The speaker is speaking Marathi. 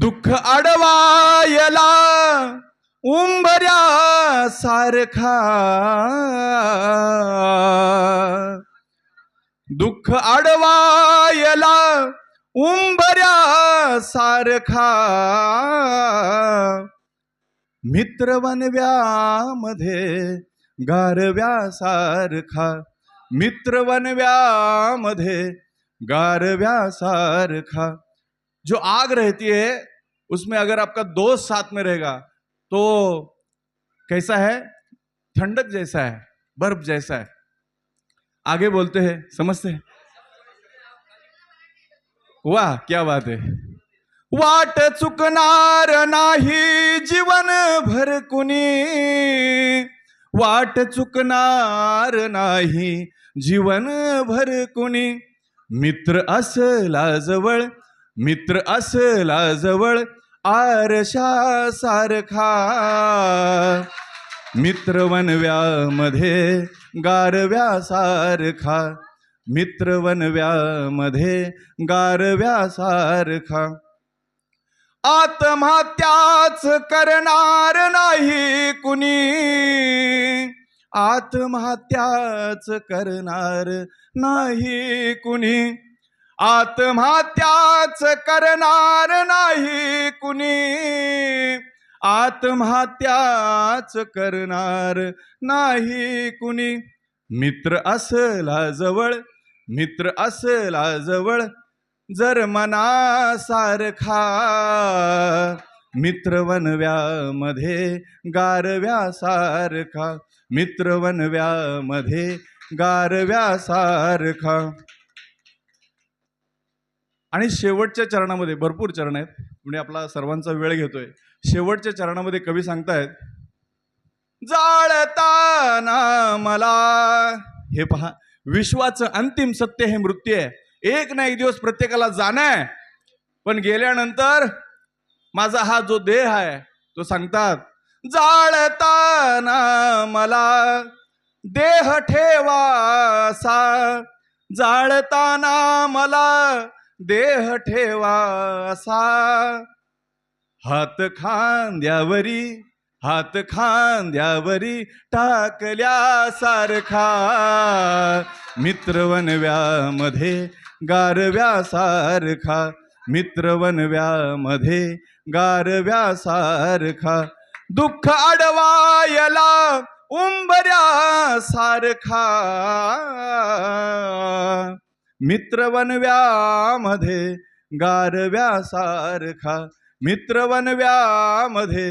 दुःख अडवायला उंबऱ्या सारखा. दुःख अडवायला उंबऱ्या सारखा. मित्र वनव्यामध्ये गारव्या सारखा. मित्र वनव्यामध्ये गारव्या सारखा. जो आग रहती है उसमें अगर आपका दोस्त साथ में रहेगा तो कैसा है? ठंडक जैसा है बर्फ जैसा है। आगे बोलते हैं समझते हैं? वाह क्या बात है। वाट चुकणार नाही जीवन भर कुणी वाट चुकणार नाही जीवन भर कुणी मित्र असला जवळ मित्र असला जवळ आरशा सारखा मित्र वनव्यामध्ये गारव्या सारखा मित्र वनव्यामध्ये गारव्या सारखा आत्महत्याच करणार नाही कुणी. आत्महत्याच करणार नाही कुणी. आत्महत्याच करणार नाही कुणी. आत्महत्याच करणार नाही कुणी. मित्र असला जवळ मित्र असला जवळ जर मनासारखा मित्र वनव्यामध्ये मित्रवनव्यामध्ये गारव्यासारखा मित्र वनव्यामध्ये गारव्या सारखा आणि शेवटच्या चरणामध्ये भरपूर चरण आहेत म्हणजे आपला सर्वांचा वेळ घेतोय. शेवटच्या चरणामध्ये कवी सांगतायत जाळताना मला. हे पहा विश्वाचं अंतिम सत्य हे मृत्यू आहे. एक ना एक दिवस प्रत्येकाला जाणं आहे. पण गेल्यानंतर माझा हा जो देह आहे तो सांगतात जाळताना मला. देह ठेवासा. जाळताना मला. देह ठेवा असा. हात खांद्यावरी हात खांद्यावरी टाकल्यासारखा मित्रवनव्यामध्ये गारव्यासारखा मित्रवनव्यामध्ये गारव्यासारखा दुःख अडवायला उंबऱ्या सारखा. मित्रवनव्यामध्ये गारव्यासारखा मित्रवनव्यामध्ये